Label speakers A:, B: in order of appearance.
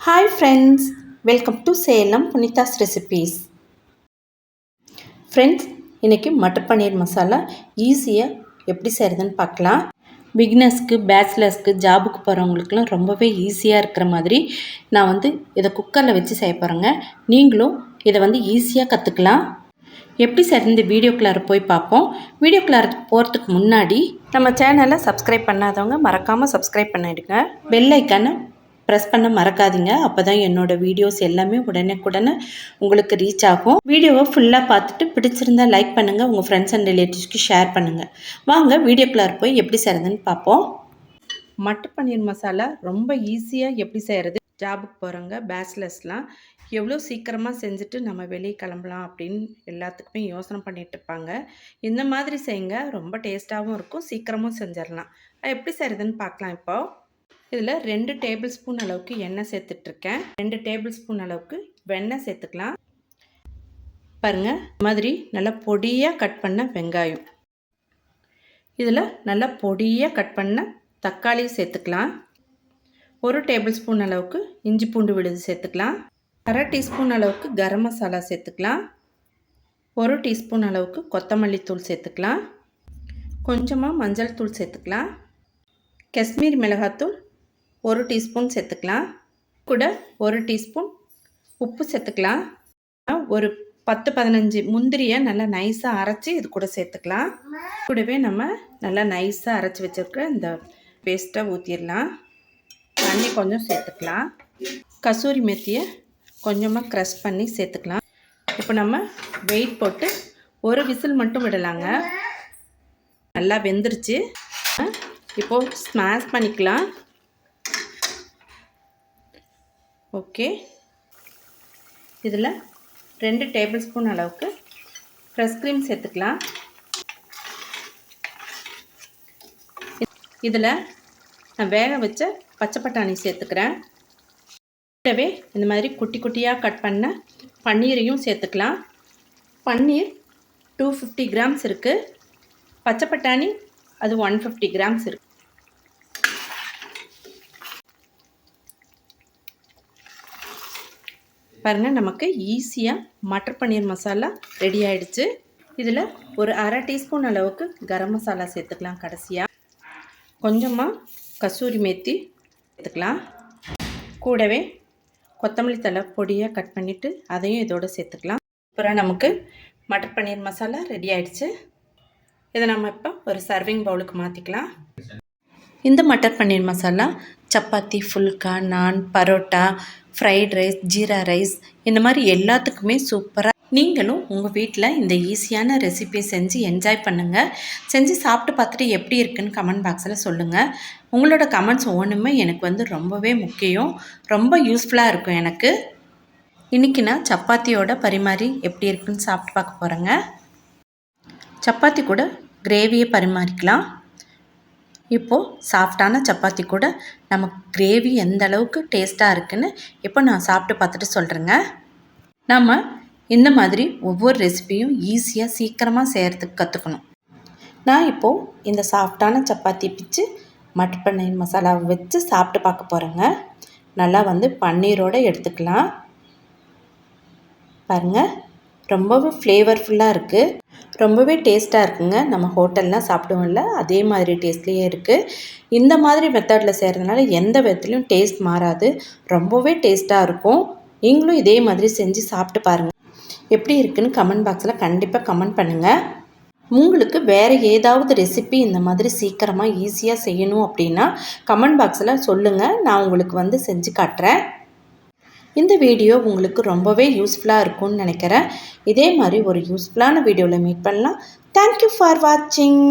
A: Hi friends welcome to Salem Punitha's recipes friends இன்றைக்கி மட்டர் பன்னீர் மசாலா ஈஸியாக எப்படி செய்கிறதுன்னு பார்க்கலாம். பிகினர்ஸ்க்கு பேச்சுலர்ஸ்க்கு ஜாபுக்கு போகிறவங்களுக்குலாம் ரொம்பவே ஈஸியாக இருக்கிற மாதிரி நான் வந்து இதை குக்கரில் வச்சு செய்ய போகிறேங்க நீங்களும் இதை வந்து ஈஸியாக கற்றுக்கலாம் எப்படி சார் இந்த வீடியோக்குள்ளார போய் பார்ப்போம். வீடியோக்குள்ளார போகிறதுக்கு முன்னாடி நம்ம சேனலை சப்ஸ்கிரைப் பண்ணாதவங்க மறக்காமல் சப்ஸ்கிரைப் பண்ணிவிடுங்க பெல் ஐக்கானை ப்ரெஸ் பண்ண மறக்காதீங்க. அப்போ தான் என்னோடய வீடியோஸ் எல்லாமே உடனுக்குடனே உங்களுக்கு ரீச் ஆகும். வீடியோவை ஃபுல்லாக பார்த்துட்டு பிடிச்சிருந்தா லைக் பண்ணுங்கள் உங்கள் ஃப்ரெண்ட்ஸ் அண்ட் ரிலேட்டிவ்ஸ்க்கு ஷேர் பண்ணுங்கள் வாங்க வீடியோக்குள்ளார் போய் எப்படி செய்கிறதுன்னு பார்ப்போம். மட்டு பன்னீர் மசாலா ரொம்ப ஈஸியாக எப்படி செய்கிறது ஜாபுக்கு போகிறவங்க பேச்சுலர்ஸ்லாம் எவ்வளோ சீக்கிரமாக செஞ்சுட்டு நம்ம வெளியே கிளம்பலாம் அப்படின்னு எல்லாத்துக்குமே யோசனை பண்ணிகிட்டு இருப்பாங்க. இந்த மாதிரி செய்யுங்க. ரொம்ப டேஸ்ட்டாகவும் இருக்கும். சீக்கிரமும் செஞ்சிடலாம் எப்படி செய்கிறதுன்னு பார்க்கலாம் இப்போ. இதில் ரெண்டு டேபிள் ஸ்பூன் அளவுக்கு எண்ணெய் சேர்த்துட்ருக்கேன். ரெண்டு டேபிள் ஸ்பூன் அளவுக்கு வெண்ணெய் சேர்த்துக்கலாம். பாருங்கள் மாதிரி நல்லா பொடியாக கட் பண்ண வெங்காயம். இதில் நல்லா பொடியாக கட் பண்ண தக்காளி சேர்த்துக்கலாம். ஒரு டேபிள் ஸ்பூன் அளவுக்கு இஞ்சி பூண்டு விழுது சேர்த்துக்கலாம். அரை டீஸ்பூன் அளவுக்கு கரம் மசாலா சேர்த்துக்கலாம். ஒரு டீஸ்பூன் அளவுக்கு கொத்தமல்லி தூள் சேர்த்துக்கலாம். கொஞ்சமாக மஞ்சள் தூள் சேர்த்துக்கலாம். காஷ்மீர் மிளகாத்தூள் ஒரு டீஸ்பூன் சேர்த்துக்கலாம். கூட ஒரு டீஸ்பூன் உப்பு சேர்த்துக்கலாம். ஒரு பத்து பதினஞ்சு முந்திரியை நல்லா நைஸாக அரைச்சி இது கூட சேர்த்துக்கலாம். கூடவே நம்ம நல்லா நைஸாக அரைச்சி வச்சுருக்க இந்த பேஸ்ட்டை ஊற்றிடலாம் தண்ணி கொஞ்சம் சேர்த்துக்கலாம். கசூரி மெத்தியை கொஞ்சமாக க்ரஷ் பண்ணி சேர்த்துக்கலாம். இப்போ நம்ம வெயிட் போட்டு ஒரு விசில் மட்டும் விடலாங்க. நல்லா வெந்துருச்சு. இப்போது ஸ்மாஷ் பண்ணிக்கலாம். ஓகே. இதில் ரெண்டு டேபிள் ஸ்பூன் அளவுக்கு ஃப்ரெஷ் க்ரீம் சேர்த்துக்கலாம். இதில் நான் வேக வச்ச பச்சை பட்டாணி சேர்த்துக்கிறேன். கூடவே இந்த மாதிரி குட்டி குட்டியாக கட் பண்ண பன்னீரையும் சேர்த்துக்கலாம். பன்னீர் டூ ஃபிஃப்டி கிராம்ஸ் இருக்குது பச்சை பட்டாணி அது ஒன் ஃபிஃப்டி கிராம்ஸ் இருக்குது பாருங்கள் நமக்கு ஈஸியாக மட்டர் பன்னீர் மசாலா ரெடி ஆகிடுச்சு இதில் ஒரு அரை டீஸ்பூன் அளவுக்கு கரம் மசாலா சேர்த்துக்கலாம் கடைசியாக கொஞ்சமாக கசூரி மேத்தி சேர்த்துக்கலாம். கூடவே கொத்தமல்லி தலை பொடியாக கட் பண்ணிவிட்டு அதையும் இதோடு சேர்த்துக்கலாம். அப்புறம் நமக்கு மட்டர் பன்னீர் மசாலா ரெடி ஆகிடுச்சு இதை நம்ம இப்போ ஒரு சர்விங் பவுலுக்கு மாற்றிக்கலாம் இந்த matar paneer masala chapati phulka naan parotta fried rice jeera rice இந்த மாதிரி எல்லாத்துக்குமே சூப்பராக நீங்களும் உங்கள் வீட்டில் இந்த ஈஸியான ரெசிபியை செஞ்சு என்ஜாய் பண்ணுங்கள் செஞ்சு சாப்பிட்டு பார்த்துட்டு எப்படி இருக்குன்னு கமெண்ட் பாக்ஸில் சொல்லுங்கள் உங்களோட கமெண்ட்ஸ் ஒவ்வொன்றுமே எனக்கு வந்து ரொம்பவே முக்கியம். ரொம்ப யூஸ்ஃபுல்லாக இருக்கும் எனக்கு. இன்றைக்கி நான் சப்பாத்தியோட பரிமாறி எப்படி இருக்குன்னு சாப்பிட்டு பார்க்க போகிறேங்க சப்பாத்தி கூட கிரேவியை பரிமாறிக்கலாம். இப்போது சாஃப்டான சப்பாத்தி கூட நம்ம கிரேவி எந்த அளவுக்கு டேஸ்ட்டாக இருக்குன்னு இப்போ நான் சாப்பிட்டு பார்த்துட்டு சொல்கிறேங்க நம்ம இந்த மாதிரி ஒவ்வொரு ரெசிபியும் ஈஸியாக சீக்கிரமாக செய்கிறதுக்கு கற்றுக்கணும் நான் இப்போது இந்த சாஃப்டான சப்பாத்தி பிச்சு மட் பன்னீர் மசாலாவை வச்சு சாப்பிட்டு பார்க்க போகிறேங்க நல்லா வந்து பன்னீரோடு எடுத்துக்கலாம். பாருங்கள் ரொம்பவே ஃப்ளேவர்ஃபுல்லாக இருக்குது ரொம்பவே டேஸ்ட்டாக இருக்குங்க. நம்ம ஹோட்டல்லாம் சாப்பிடுவோம்ல அதே மாதிரி டேஸ்ட்லேயே இருக்குது இந்த மாதிரி மெத்தடில் செய்கிறதுனால எந்த விதத்துலையும் டேஸ்ட் மாறாது. ரொம்பவே டேஸ்ட்டாக இருக்கும். நீங்களும் இதே மாதிரி செஞ்சு சாப்பிட்டு பாருங்கள் எப்படி இருக்குன்னு கமெண்ட் பாக்ஸில் கண்டிப்பாக கமெண்ட் பண்ணுங்கள் உங்களுக்கு வேறு ஏதாவது ரெசிபி இந்த மாதிரி சீக்கிரமாக ஈஸியாக செய்யணும் அப்படின்னா கமெண்ட் பாக்ஸில் சொல்லுங்கள் நான் உங்களுக்கு வந்து செஞ்சு காட்டுறேன். இந்த வீடியோ உங்களுக்கு ரொம்பவே யூஸ்ஃபுல்லாக இருக்கும்னு நினைக்கிறேன். இதே மாதிரி ஒரு யூஸ்ஃபுல்லான வீடியோவில் மீட் பண்ணலாம். தேங்க்யூ ஃபார் வாட்சிங்